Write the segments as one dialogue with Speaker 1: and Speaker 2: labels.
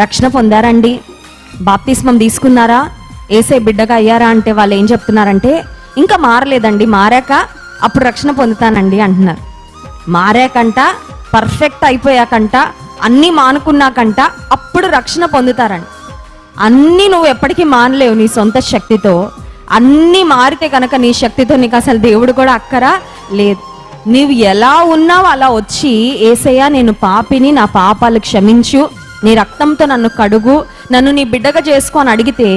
Speaker 1: రక్షణ పొందారండి. బాప్తిస్మం తీసుకున్నారా? ఏసే బిడ్డగా అయ్యారా అంటే వాళ్ళు ఏం చెప్తున్నారంటే ఇంకా మారలేదండి మారాక అప్పుడు రక్షణ పొందుతానండి అంటున్నారు. మారాకంట పర్ఫెక్ట్ అయిపోయాకంట అన్నీ మానుకున్నాకంట అప్పుడు రక్షణ పొందుతారండి అన్నీ నువ్వు ఎప్పటికీ మానలేవు నీ సొంత శక్తితో. అన్నీ మారితే కనుక నీ శక్తితో నీకు అసలు దేవుడు కూడా అక్కరా? లేదు. నీవు ఎలా ఉన్నావు అలా వచ్చి ఏసయ్యా నేను పాపిని నా పాపాలు క్షమించు. నీ రక్తంతో నన్ను కడుగు నన్ను నీ బిడ్డగా చేసుకో అని అడిగితే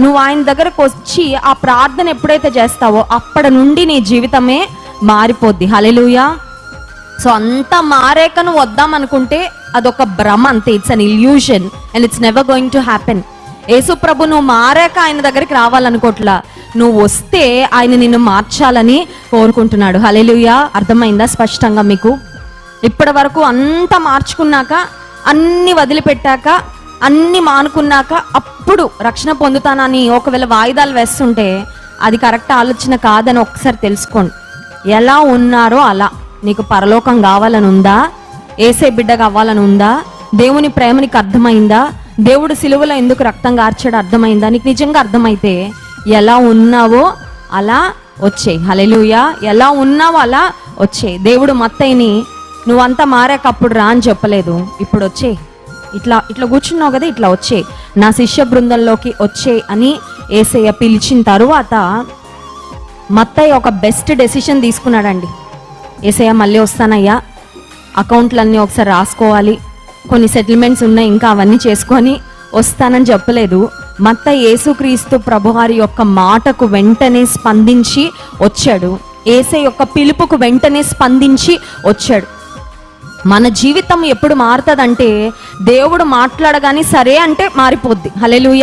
Speaker 1: నువ్వు ఆయన దగ్గరకు వచ్చి ఆ ప్రార్థన ఎప్పుడైతే చేస్తావో అప్పటి నుండి నీ జీవితమే మారిపోద్ది. హలెలుయా సో అంత మారాక నువ్వు వద్దాం అనుకుంటే అదొక భ్రమ అంతే. It's an illusion and it's never going to happen Yesu ప్రభు నువ్వు మారాక ఆయన దగ్గరికి రావాలనుకోట్లా. నువ్వు వస్తే ఆయన నిన్ను మార్చాలని కోరుకుంటున్నాడు. హలెలుయా అర్థమైందా స్పష్టంగా మీకు? ఇప్పటి వరకు అంతా మార్చుకున్నాక అన్ని వదిలిపెట్టాక అన్ని మానుకున్నాక అప్పుడు రక్షణ పొందుతానని ఒకవేళ వాయిదాలు వేస్తుంటే అది కరెక్ట్ ఆలోచన కాదని ఒకసారి తెలుసుకోండి. ఎలా ఉన్నారో అలా. నీకు పరలోకం కావాలని ఉందా? ఏసే బిడ్డ కావాలని ఉందా? దేవుని ప్రేమ నీకు అర్థమైందా? దేవుడు సిలువలో ఎందుకు రక్తం కార్చాడు అర్థమైందా? నీకు నిజంగా అర్థమైతే ఎలా ఉన్నావో అలా వచ్చేయి. హలెలుయా ఎలా ఉన్నావో అలా వచ్చేయి. దేవుడు మత్తయిని నువ్వంతా మారాక అప్పుడు రా అని చెప్పలేదు. ఇప్పుడు వచ్చేయి ఇట్లా ఇట్లా కూర్చున్నావు కదా ఇట్లా వచ్చేయి నా శిష్య బృందంలోకి వచ్చే అని ఏసయ్య పిలిచిన తరువాత మత్తయ్య ఒక బెస్ట్ డెసిషన్ తీసుకున్నాడండి. ఏసయ్య మళ్ళీ వస్తానయ్యా. అకౌంట్లన్నీ ఒకసారి రాసుకోవాలి. కొన్ని సెటిల్మెంట్స్ ఉన్నాయి ఇంకా అవన్నీ చేసుకొని వస్తానని చెప్పలేదు. మత్త యేసుక్రీస్తు ప్రభువారి యొక్క మాటకు వెంటనే స్పందించి వచ్చాడు. ఏసే యొక్క పిలుపుకు వెంటనే స్పందించి వచ్చాడు. మన జీవితం ఎప్పుడు మారుతుందంటే దేవుడు మాట్లాడగానే సరే అంటే మారిపోద్ది. హలే